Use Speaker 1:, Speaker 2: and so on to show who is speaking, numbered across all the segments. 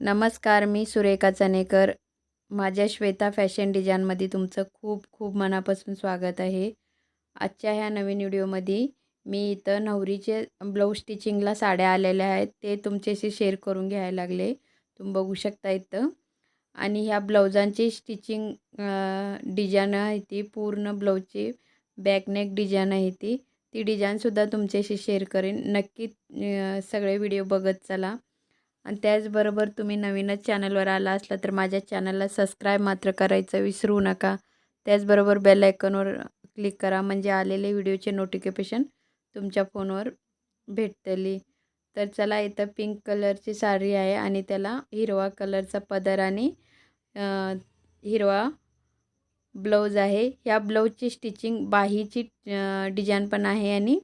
Speaker 1: नमस्कार मी सुरेखा चनेकर. माझ्या श्वेता फॅशन डिझाईनमध्ये तुमचं खूप खूप मनापासून स्वागत आहे. आजच्या ह्या नवीन व्हिडिओमध्ये मी इथं नवरीचे ब्लाऊज स्टिचिंगला साड्या आलेल्या आहेत ते तुमच्याशी शेअर करून घ्यायला लागले. तुम्ही बघू शकता इथं. आणि ह्या ब्लाऊजांची स्टिचिंग डिझाईन आहे ती पूर्ण ब्लाऊजची बॅकनेक डिझाईन आहे ती. ती डिझाईनसुद्धा तुमच्याशी शेअर करेन. नक्की सगळे व्हिडिओ बघत चला. आणि त्याचबरोबर तुम्ही नवीनच चॅनलवर आला असला तर माझ्या चॅनलला सबस्क्राईब मात्र करायचं विसरू नका. त्याचबरोबर बेल आयकॉनवर क्लिक करा म्हणजे आलेले व्हिडिओचे नोटिफिकेशन तुमच्या फोनवर भेटतली. तर चला इथं पिंक कलरची साडी आहे आणि त्याला हिरवा कलरचा पदर आणि हिरवा ब्लाऊज आहे. ह्या ब्लाऊजची स्टिचिंग बाहीची डिझाईन पण आहे आणि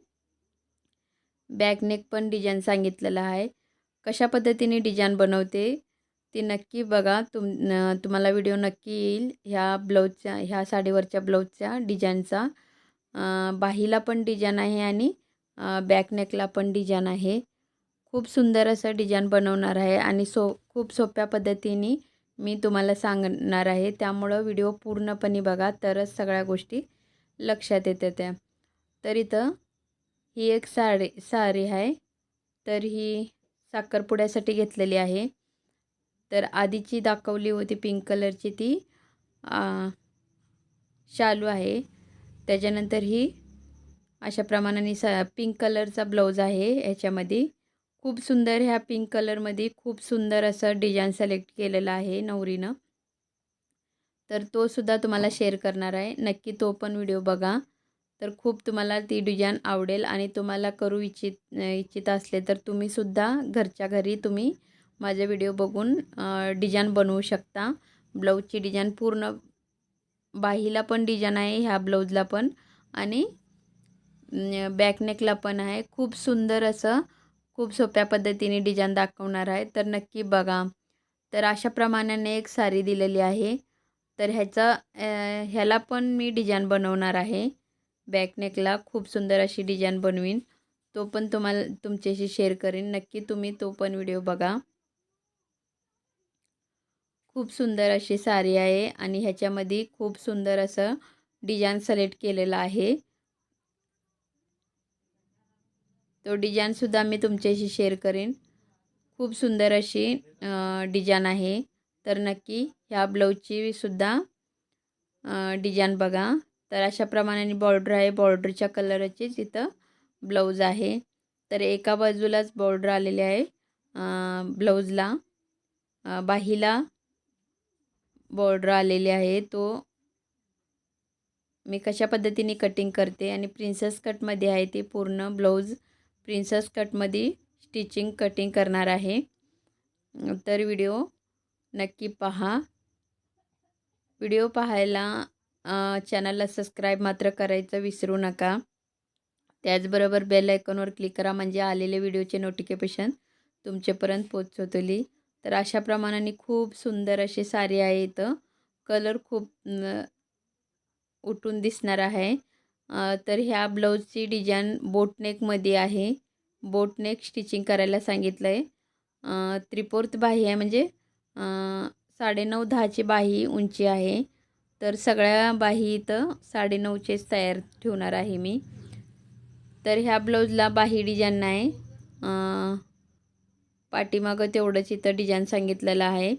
Speaker 1: बॅकनेक पण डिझाईन सांगितलेलं आहे. कशा पद्धतीने डिझाईन बनवते ती नक्की बघा. तुम तुम्हाला व्हिडिओ नक्की येईल ह्या ब्लाऊजच्या ह्या साडीवरच्या ब्लाऊजच्या डिझाईनचा. बाहीला पण डिझाईन आहे आणि बॅकनेकला पण डिझाईन आहे. खूप सुंदर असं डिझाईन बनवणार आहे आणि सो खूप सोप्या पद्धतीने मी तुम्हाला सांगणार आहे. त्यामुळं व्हिडिओ पूर्णपणे बघा तरच सगळ्या गोष्टी लक्षात येते त्या. तर इथं ही एक साडी साडी आहे. तर ही साखरपुड्यासाठी घेतलेली आहे. तर आधीची दाखवली होती पिंक कलरची ती. शालू आहे. त्याच्यानंतर ही अशा प्रमाणाने सा पिंक कलरचा ब्लाऊज आहे ह्याच्यामध्ये. खूप सुंदर ह्या पिंक कलरमध्ये खूप सुंदर असं डिझाईन सिलेक्ट केलेलं आहे नवरीनं. तर तो सुद्धा तुम्हाला शेअर करणार आहे. नक्की तो पण व्हिडिओ बघा. तर खूप तुम्हाला ती डिझाईन आवडेल आणि तुम्हाला करू इच्छित इच्छित असले तर तुम्ही सुद्धा घरच्या घरी तुम्ही माझे व्हिडिओ बघून डिझाईन बनवू शकता. ब्लाऊजची डिझाईन पूर्ण बाहीला पण डिझाईन आहे ह्या ब्लाऊजला पण आणि बॅकनेकला पण आहे. खूप सुंदर असं खूप सोप्या पद्धतीने डिझाईन दाखवणार आहे. तर नक्की बघा. तर अशा प्रमाणाने एक साडी दिलेली आहे. तर ह्याचा ह्याला पण मी डिझाईन बनवणार आहे. बॅकनेकला खूप सुंदर अशी डिझाईन बनवीन. तो पण तुम्हाला तुमच्याशी शेअर करेन. नक्की तुम्ही तो पण व्हिडिओ बघा. खूप सुंदर अशी साडी आहे आणि ह्याच्यामध्ये खूप सुंदर असं डिझाईन सिलेक्ट केलेलं आहे. तो डिझाईनसुद्धा मी तुमच्याशी शेअर करेन. खूप सुंदर अशी डिझाईन आहे. तर नक्की ह्या ब्लाऊजची सुद्धा डिझाईन बघा. तर अशा प्रमाणाने बॉर्डर आहे बॉर्डरच्या कलरचीच इथं ब्लाऊज आहे. तर एका बाजूलाच बॉर्डर आलेले आहे. ब्लाऊजला बाहीला बॉर्डर आलेली आहे. तो मी कशा पद्धतीने कटिंग करते आणि प्रिन्सेस कटमध्ये आहे ते पूर्ण ब्लाऊज प्रिन्सेस कटमध्ये स्टिचिंग कटिंग करणार आहे. तर व्हिडिओ नक्की पहा. व्हिडिओ पाहायला चॅनलला सबस्क्राईब मात्र करायचं विसरू नका. त्याचबरोबर बेल आयकॉनवर क्लिक करा म्हणजे आलेले व्हिडिओचे नोटिफिकेशन तुमच्यापर्यंत पोचवतली तर अशा प्रमाणाने खूप सुंदर अशी साडी आहे इथं. कलर खूप उठून दिसणार आहे. तर ह्या ब्लाऊजची डिझाईन बोटनेकमध्ये आहे. बोटनेक स्टिचिंग करायला सांगितलं आहे त्रिपोर्त बाही आहे म्हणजे साडेनऊ दहाची बाही उंची आहे. तर सगळ्या बाही इथं साडेनऊचेच तयार ठेवणार आहे मी. तर ह्या ब्लाऊजला बाही डिझाईन आहे पाठीमागं तेवढंच इथं डिझाईन सांगितलेलं आहे.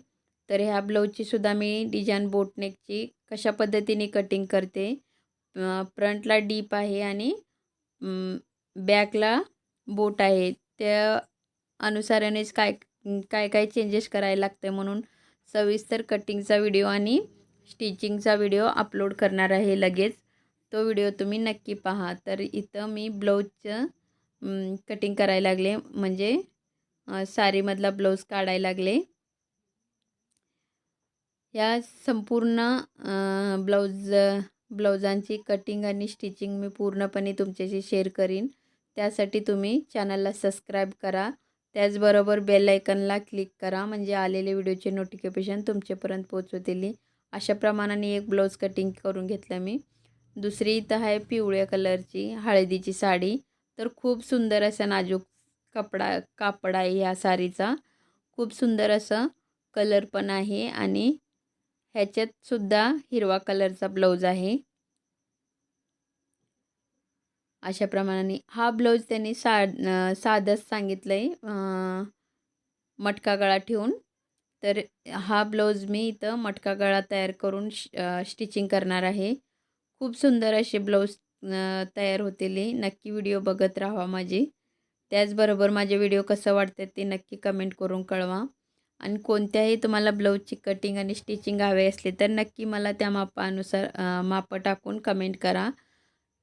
Speaker 1: तर ह्या ब्लाऊजचीसुद्धा मी डिझाईन बोटनेकची कशा पद्धतीने कटिंग करते. फ्रंटला डीप आहे आणि बॅकला बोट आहे. त्या अनुसारानेच काय काय काय चेंजेस करायला लागते म्हणून सविस्तर कटिंगचा व्हिडिओ आणि स्टिचिंगचा व्हिडिओ अपलोड करणार आहे लगेच. तो व्हिडिओ तुम्ही नक्की पहा. तर इथं मी ब्लाऊजचं कटिंग करायला लागले. म्हणजे सारीमधला ब्लाऊज काढायला लागले. या संपूर्ण ब्लाऊज ब्लाऊजांची कटिंग आणि स्टिचिंग मी पूर्णपणे तुमच्याशी शेअर करीन. त्यासाठी तुम्ही चॅनलला सबस्क्राईब करा. त्याचबरोबर बेल आयकनला क्लिक करा. म्हणजे आलेले व्हिडिओचे नोटिफिकेशन तुमच्यापर्यंत पोचवतील अशा प्रमाणाने एक ब्लाऊज कटिंग करून घेतलं मी. दुसरी इथं आहे पिवळ्या कलरची हळदीची साडी. तर खूप सुंदर असा नाजूक कपडा कापड आहे ह्या साडीचा. खूप सुंदर असं कलर पण आहे आणि ह्याच्यात सुद्धा हिरवा कलरचा ब्लाऊज आहे. अशा प्रमाणाने हा ब्लाऊज त्यांनी सा साधंच सांगितलं आहे मटका गळा ठेवून. तर हा ब्लाऊज मी इथं मटका गळा तयार करून स्टिचिंग करणार आहे. खूप सुंदर असे ब्लाऊज तयार होतील नक्की व्हिडिओ बघत राहा माझी. त्याचबरोबर माझे व्हिडिओ कसं वाटतं ते नक्की कमेंट करून कळवा. आणि कोणत्याही तुम्हाला ब्लाऊजची कटिंग आणि स्टिचिंग हवे असले तर नक्की मला त्या मापानुसार मापं टाकून कमेंट करा.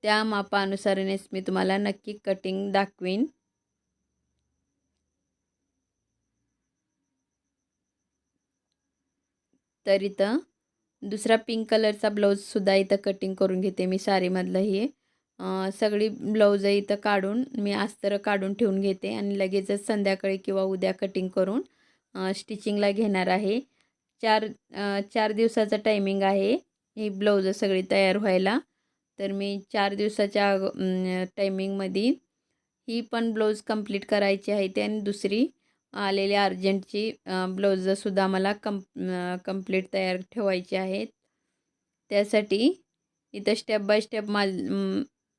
Speaker 1: त्या मापानुसारनेच मी तुम्हाला नक्की कटिंग दाखवीन. तर इथं दुसरा पिंक कलरचा ब्लाऊजसुद्धा इथं कटिंग करून घेते मी साडीमधलं हे. सगळी ब्लाऊज इथं काढून मी अस्तर काढून ठेवून घेते आणि लगेचच संध्याकाळी किंवा उद्या कटिंग करून स्टिचिंगला घेणार आहे. चार चार दिवसाचं टायमिंग आहे ही ब्लाऊज सगळी तयार व्हायला. तर मी चार दिवसाच्या टायमिंगमध्ये ही पण ब्लाऊज कंप्लीट करायची आहे ते आणि दुसरी आलेले अर्जंटची ब्लाऊजसुद्धा मला कं कंप्लीट तयार ठेवायची आहेत. त्यासाठी इथं स्टेप बाय स्टेप मा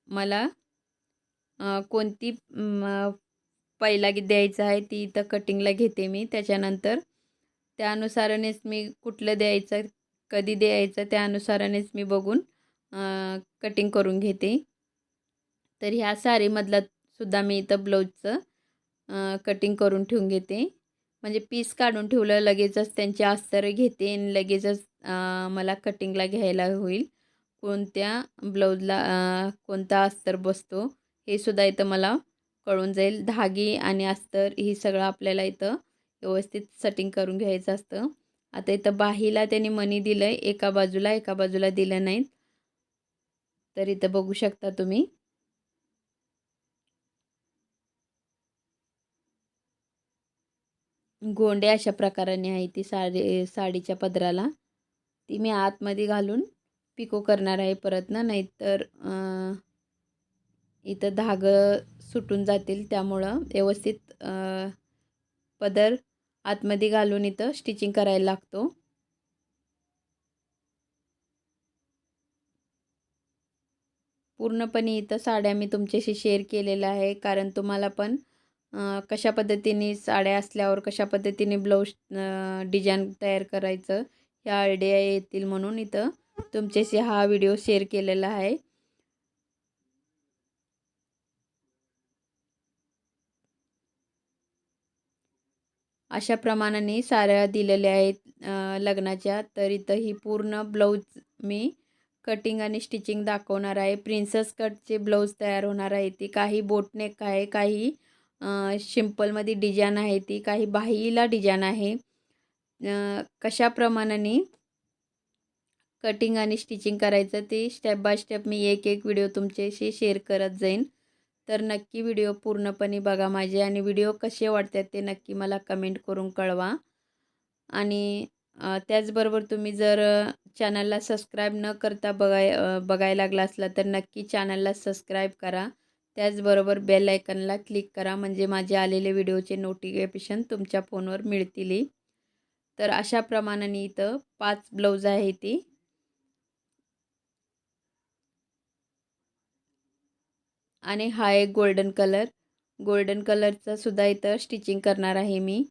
Speaker 1: मला कोणती पहिला द्यायचं आहे ती इथं कटिंगला घेते मी. त्याच्यानंतर त्यानुसारानेच मी कुठलं द्यायचं कधी द्यायचं त्यानुसारानेच मी बघून कटिंग करून घेते. तर ह्या साडीमधला सुद्धा मी इथं ब्लाऊजचं कटिंग करून ठेवून घेते. म्हणजे पीस काढून ठेवलं लगेचच त्यांचे अस्तर घेते आणि लगेचच मला कटिंगला घ्यायला होईल. कोणत्या ब्लाऊजला कोणता अस्तर बसतो हे सुद्धा इथं मला कळून जाईल. धागे आणि अस्तर ही सगळं आपल्याला इथं व्यवस्थित सेटिंग करून घ्यायचं असतं. आता इथं बाहीला त्यांनी मनी दिलं आहे एका बाजूला एका बाजूला दिलं नाहीत. तर इथं बघू शकता तुम्ही. गोंडे अशा प्रकाराने आहे ती साडी साडीच्या पदराला. ती मी आतमध्ये घालून पिको करणार आहे परत ना नाहीतर इथं धागं सुटून जातील त्यामुळं व्यवस्थित पदर आतमध्ये घालून इथं स्टिचिंग करायला लागतो. पूर्णपणे इथं साड्या मी तुमच्याशी शेअर केलेल्या आहे कारण तुम्हाला पण कशा पद्धतीने साड्या असल्यावर कशा पद्धतीने ब्लाऊज डिझाईन तयार करायचं ह्या आयडिया येतील म्हणून इथं तुमच्याशी हा व्हिडिओ शेअर केलेला आहे. अशा प्रमाणाने साड्या दिलेल्या आहेत लग्नाच्या. तर इथं ही पूर्ण ब्लाऊज मी कटिंग आणि स्टिचिंग दाखवणार आहे. प्रिन्सेस कटचे ब्लाऊज तयार होणार आहे. ती काही बोटनेक आहे काही शिम्पलमध्ये डिजाईन आहे ती काही बाहीला डिजाईन आहे. कशा प्रमाणाने कटिंग आणि स्टिचिंग करायचं ते स्टेप बाय स्टेप मी एक एक व्हिडिओ तुमच्याशी शेअर करत जाईन. तर नक्की व्हिडिओ पूर्णपणे बघा माझे आणि व्हिडिओ कसे वाटतात ते नक्की मला कमेंट करून कळवा. आणि त्याचबरोबर तुम्ही जर चॅनलला सबस्क्राईब न करता बघाय बघायला लागला असला तर नक्की चॅनलला सबस्क्राईब करा. त्याचबरोबर बेल आयकनला क्लिक करा म्हणजे माझे आलेले व्हिडिओचे नोटिफिकेशन तुमच्या फोनवर मिळतील. तर अशा प्रमाणाने इथं पाच ब्लाऊज आहे ती. आणि हा एक गोल्डन कलर गोल्डन कलरचा सुद्धा इथं स्टिचिंग करणार आहे मी.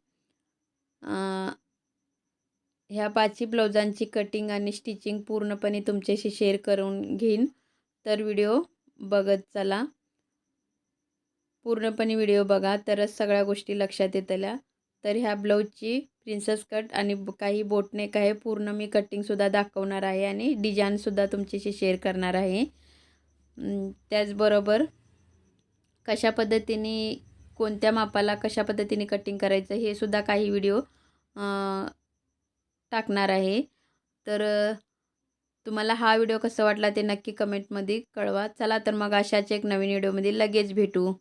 Speaker 1: ह्या पाचही ब्लाऊजांची कटिंग आणि स्टिचिंग पूर्णपणे तुमच्याशी शेअर करून घेईन. तर व्हिडिओ बघत चला. पूर्णपणे व्हिडिओ बघा तरच सगळ्या गोष्टी लक्षात येतल्या. तर ह्या ब्लाऊजची प्रिन्सेस कट आणि काही बोटनेक आहे पूर्ण मी कटिंगसुद्धा दाखवणार आहे आणि डिझाईनसुद्धा तुमच्याशी शेअर करणार आहे. त्याचबरोबर कशा पद्धतीने कोणत्या मापाला कशा पद्धतीने कटिंग करायचं हे सुद्धा काही व्हिडिओ टाकणार आहे. तर तुम्हाला हा व्हिडिओ कसा वाटला ते नक्की कमेंटमध्ये कळवा. चला तर मग अशाच एक नवीन व्हिडिओमध्ये लगेच भेटू.